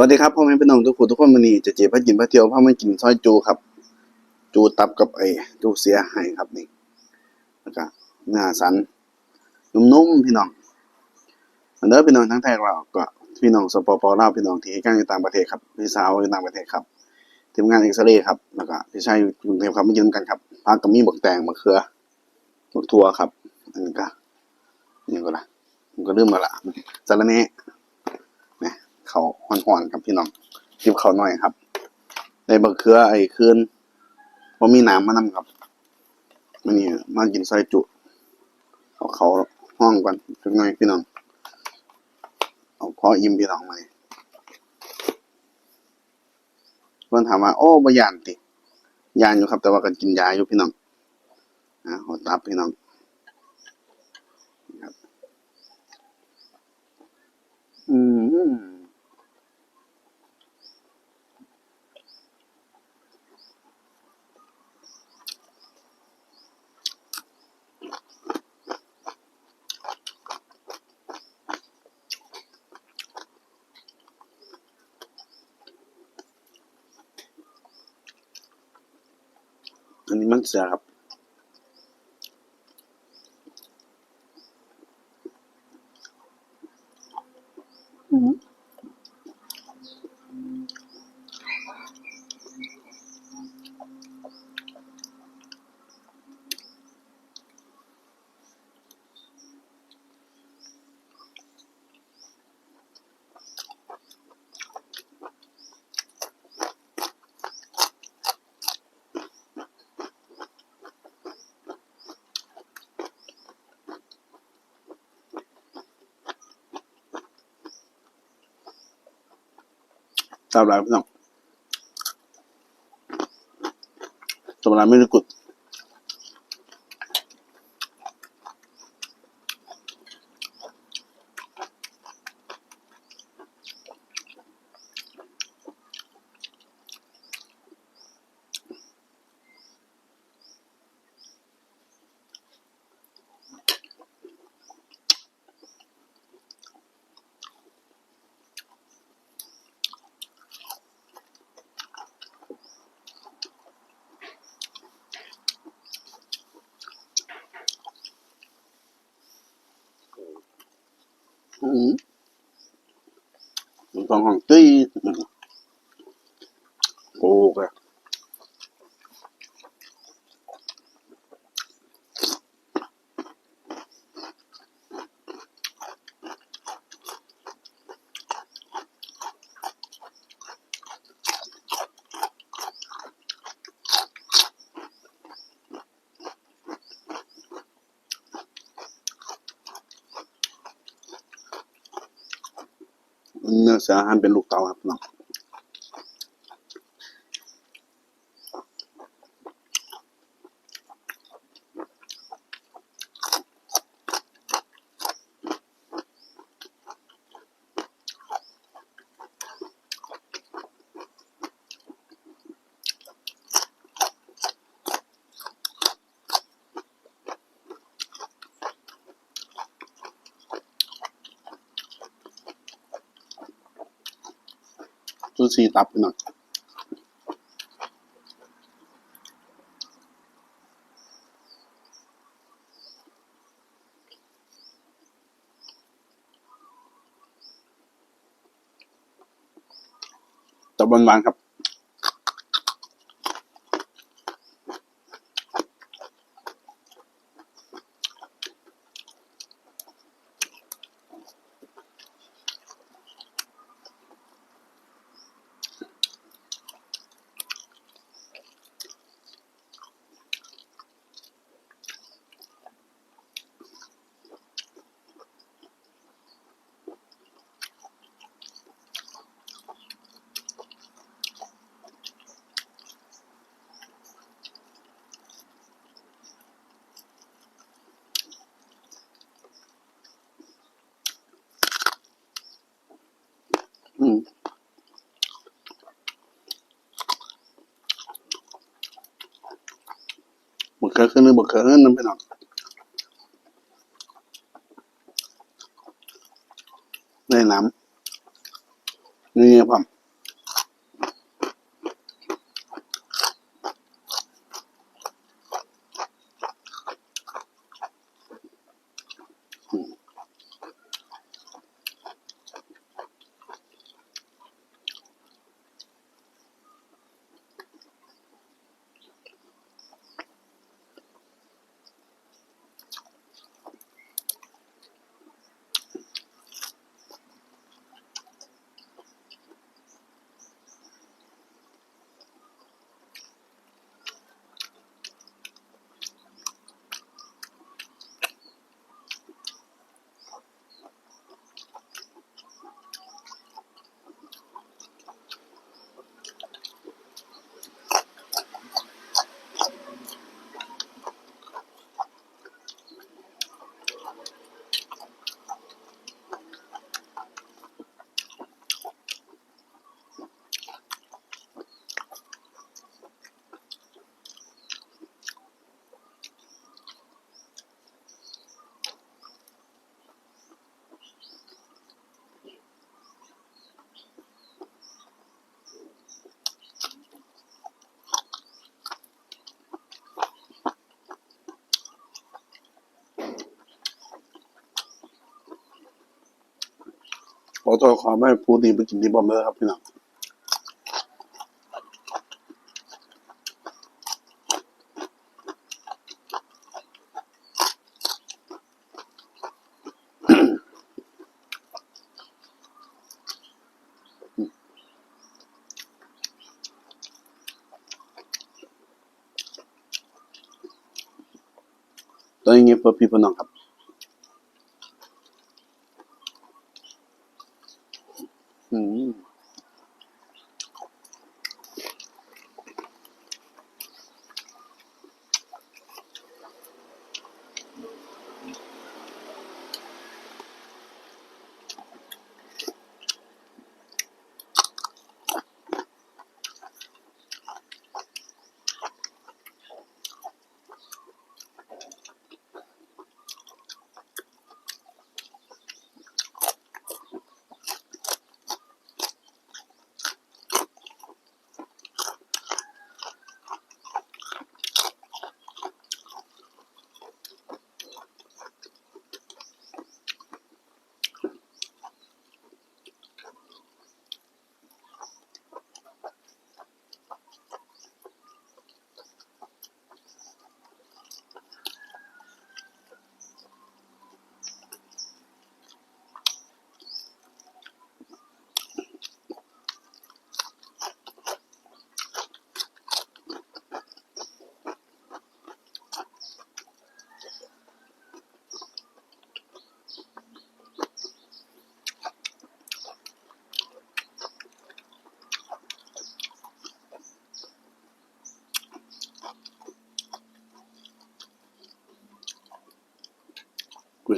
วัสดีครับพ่อแม่พี่น้องทุกคนทุกคนวันนี้จะเจ็บพระกินพระเที่ยวพ่อไม่กินซอยจูครับ จูตับกับไอ้จูเสียให้ครับนี่แล้วก็เนื้อสันนุ่มๆพี่น้องอันเด้อพี่น้องทั้งไทยเราก็พี่น้องสปปลาวพี่น้องที่ให้การอยู่ต่างประเทศครับพี่สาวอยู่ต่างประเทศครับทีมงานเอ็กซเรย์ครับแล้วก็พี่ชายอยู่กรุงเทพครับมายืนกันครับพักกับมีบักแตงมะเขือบักทัวครับอันนี้ก็นี่ก็ละมันก็เริ่มมาละสารเน่เนี่ย เขาห่อนๆครับพี่น้องจิบเขาหน่อยครับ ในบักเขือไอ้คืนพอมีน้ำมานำครับมันนี่มากินซอยจุเอาเขาห้องก่อนจักหน่อยพี่น้องเอาพออิ่มพี่น้องมาเพิ่อนถามว่าโอ้บ่ยานติยานอยู่ครับ แต่ว่าก็กินยาอยู่พี่น้องอ่าหัวตับพี่น้องอืม อั ตำร้านพี่น้องตำร้าไม่ได้กด อืมมันต้องห้องตีโอ้กะ เนื้อเสือหันเป็นลูกเต่าครับน้อง ซูซีตับพี่น้องตับหวานครับ อืม บักเขือขึ้นนึงบักเขือขึ้นนึงพี่น้องในน้ำนี่ครับ ขอโทษขอไม่พูดดีไปกินที่บอมเลยครับพี่น้องตอนนี้เพื่อพี่พื่น้องครับ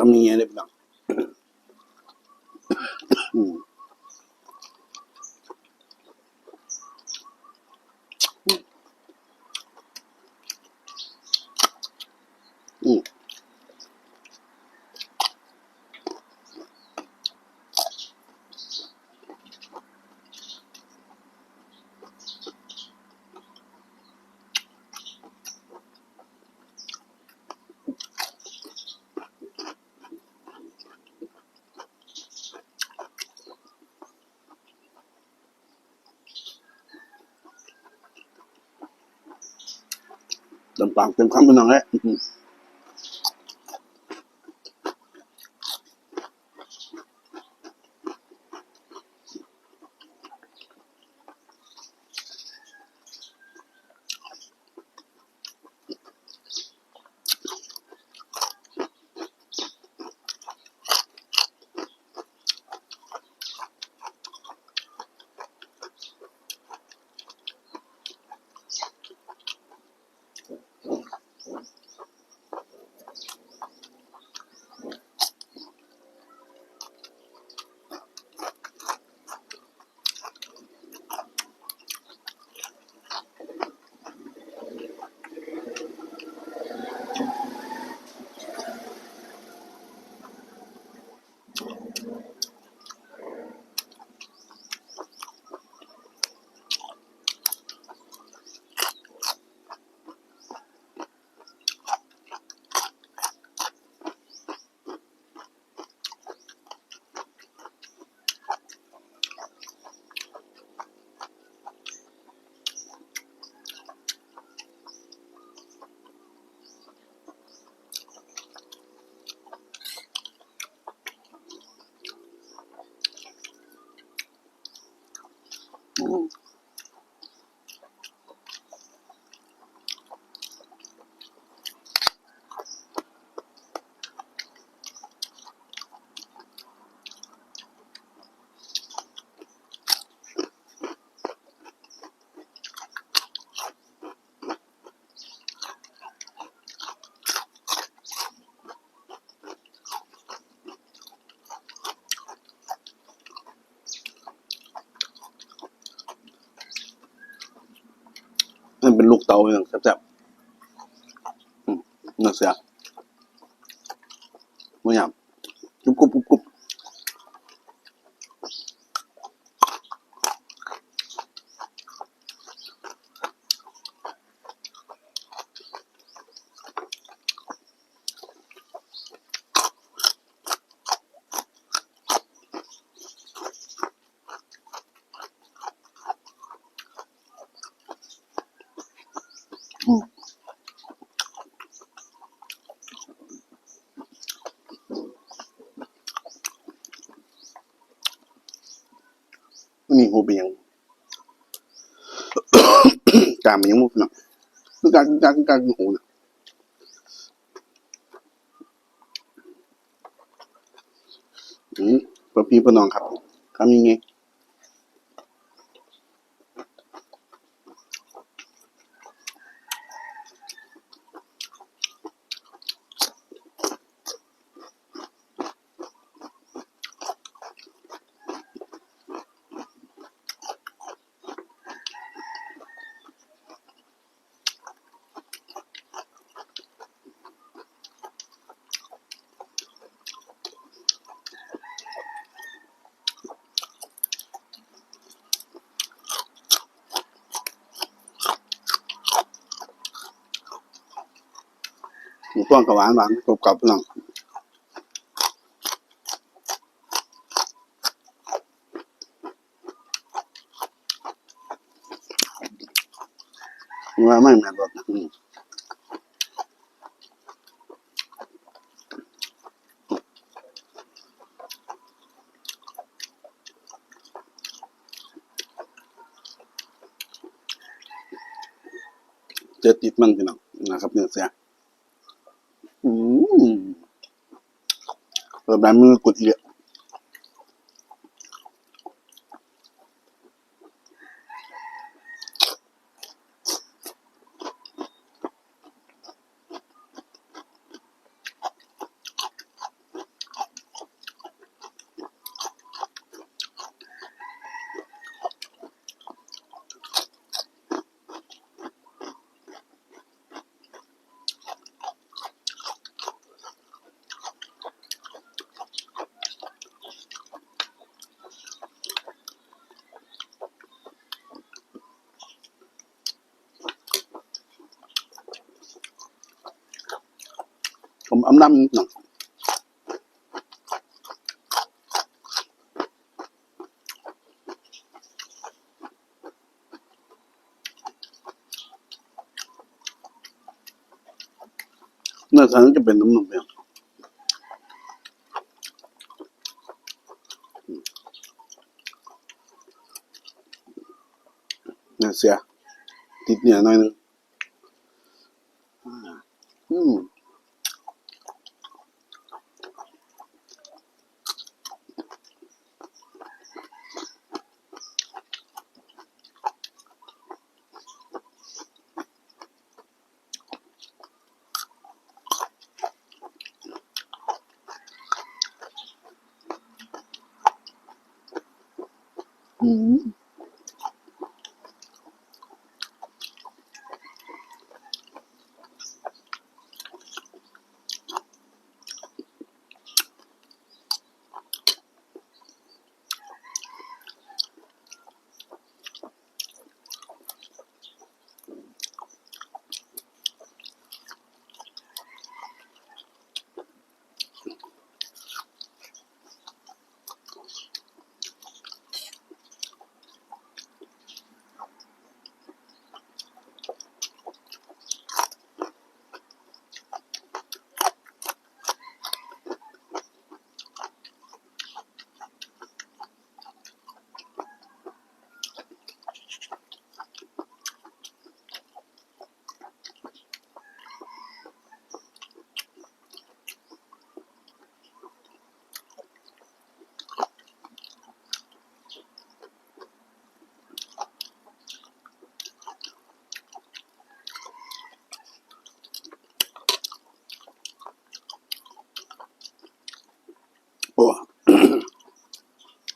คุยคำนี้เลยพี่น้องอืมอืม เต็มปากเต็มคำพี่น้องเลย เป็นลูกเต๋าอย่างแซ่บๆอืมน่าเสียไม่หยาบกรุบกรุบกรุบกรุ บมันนี่หูเป็นหยังกามมันยังมุกเนาะคือการกลารกลางหูนะอืมปะพี่ปะน้องครับทำยังไง กับหวานหวานกรอบกรอบพี่น้องว่าไม่แม่นรสนะอืมเจอติดมันพี่น้องนะครับเนื้อเสีย Euh, même quand il est ปิดแบบมือกดอีกอะผมอำน้ำนิ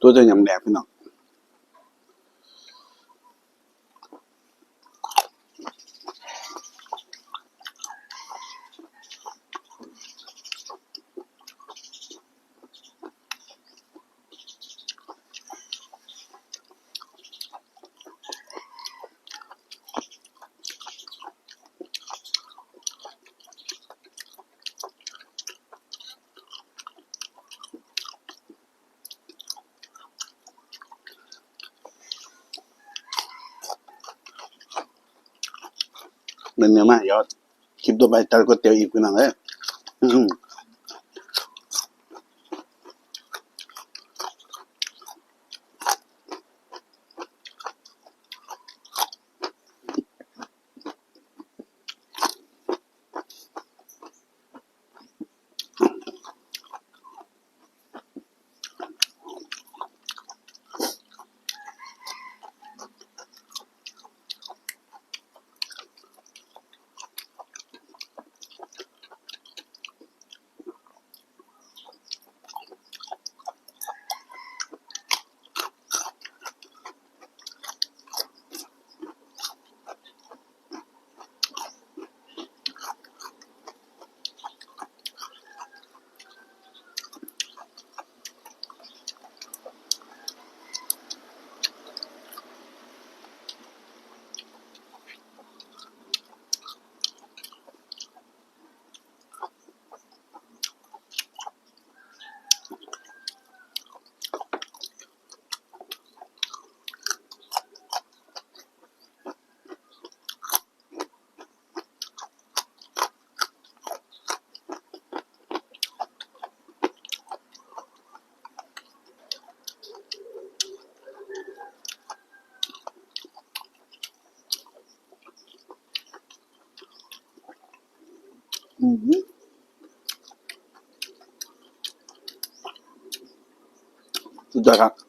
ตัวจะยำแดกพี่น้อง เนื้อเนื้อมากยอดคลิปตัวไปจัดก๋วยเตี๋ยวอีกพี่น้องเอ้ยอื้อหือ อื้อหือ สุด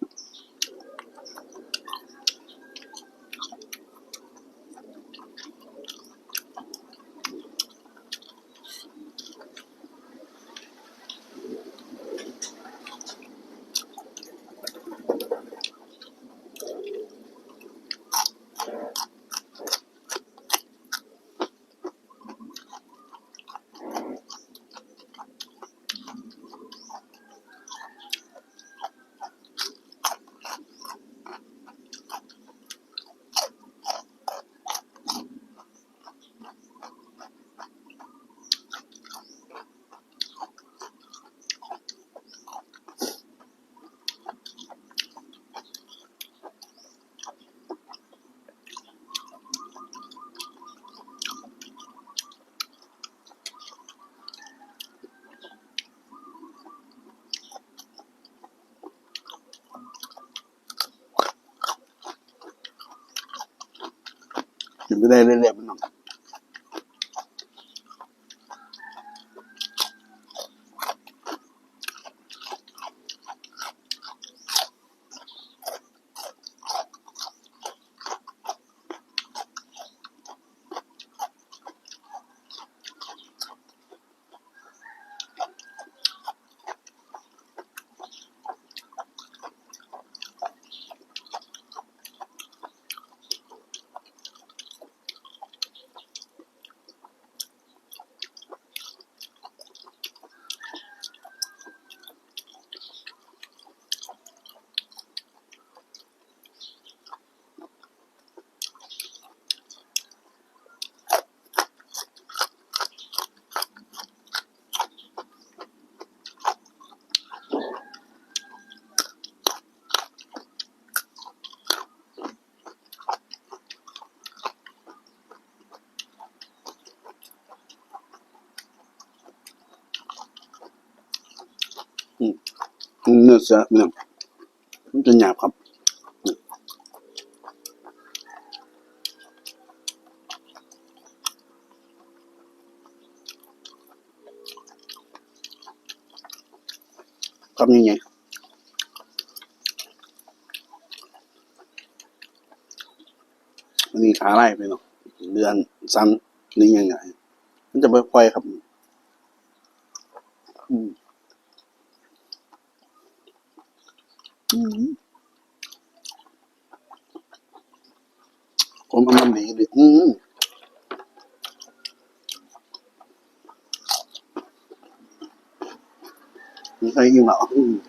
ยอดครับกิ ด้เรื่อยๆพี่น้องเนื้อเสือพี่น้องมันจะหยาบครับครับนี่ไงอันนี้ขาไล่ไปเนาะเดือนซ้ำนี่ยังไงมันจะไม่ค่อยครับ อืม ผมเอาน้หนีดิอืม你可以用了。嗯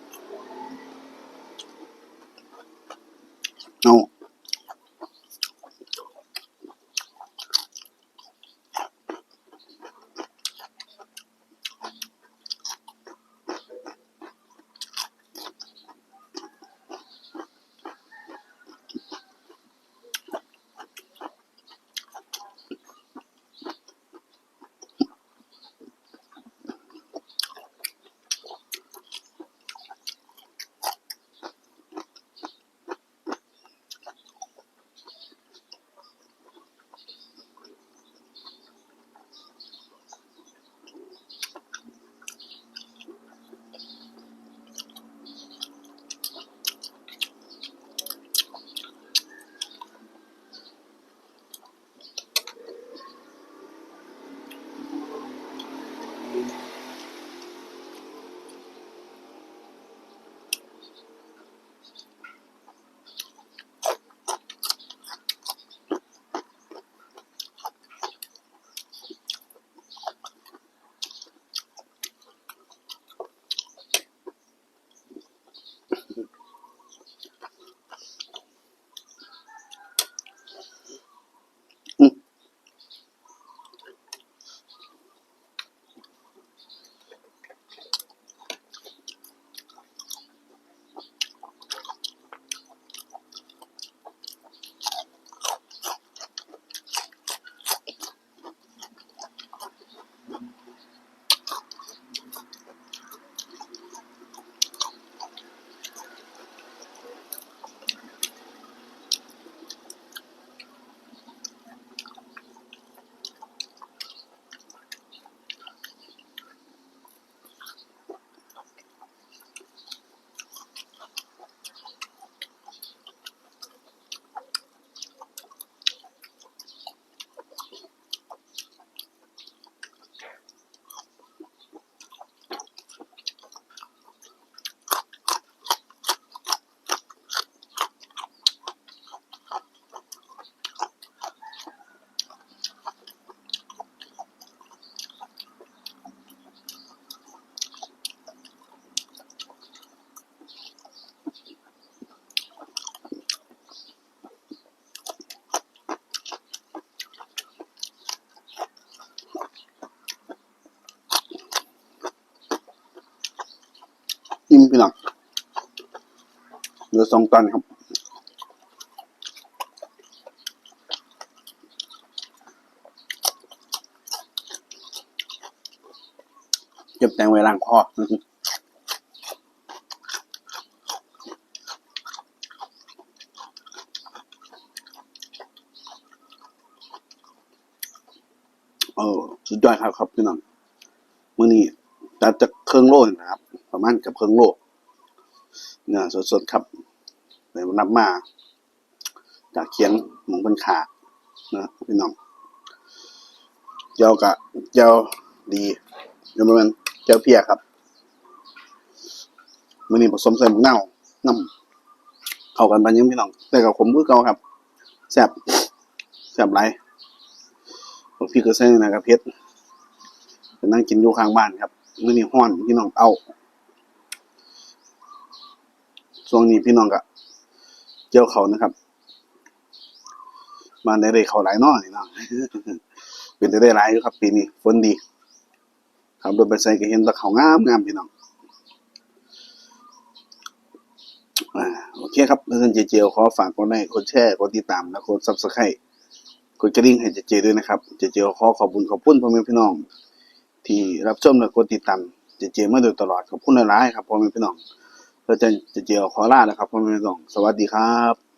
พี่น้องเหลือสองตันครับเก็บแตงไว้ล้างคอเออสุดยอดครับครับพี่น้องมื้อนี้ตัดจากเครื่องโลนะครับ ประมาณกับเครื่องโลเนื้อสดๆครับไปนับมาจากเขียงหมูบันขานะพี่น้องเจ้ากะเจ้าดีเดี๋ยวมันเจ้าเพียครับมื้อนี้ผสมใส่หมูเน่าน้ำเข้ากันไปยังพี่น้องแต่กับผมคือเก่าครับแซ่บแซ่บหลายผมพี่ก็ใส่นะครับเพชรไปนั่งกินอยู่ข้างบ้านครับมื้อนี้ฮ้อนพี่น้องเอา ช่วงนี้พี่น้องก็เกี่ยวเขานะครับบ้านได้ได้เขาหลายน้อนี่เนาะเป็นได้ได้หลายอยู่ครับ ปีนี้ฝนดีครับรถไปใส่ก็เห็นตะเขางามงามพี่น้องอโอเคครับเพื่อนเจเจขอฝากกดไลค์กดแชร์กดติดตามและกด Subscribe กดกระดิ่งให้เจเจด้วยนะครับเจเจขอขอบคุณขอบคุณพ่อแม่พี่น้อง ที่รับชมและกดติดตามเจเจมาโดยตลอดขอบคุณหลายๆครับพ่อแม่พี่น้อง แล้วจะเจียวขอลาแล้วครับพ่อแม่พี่น้อง สวัสดีครับ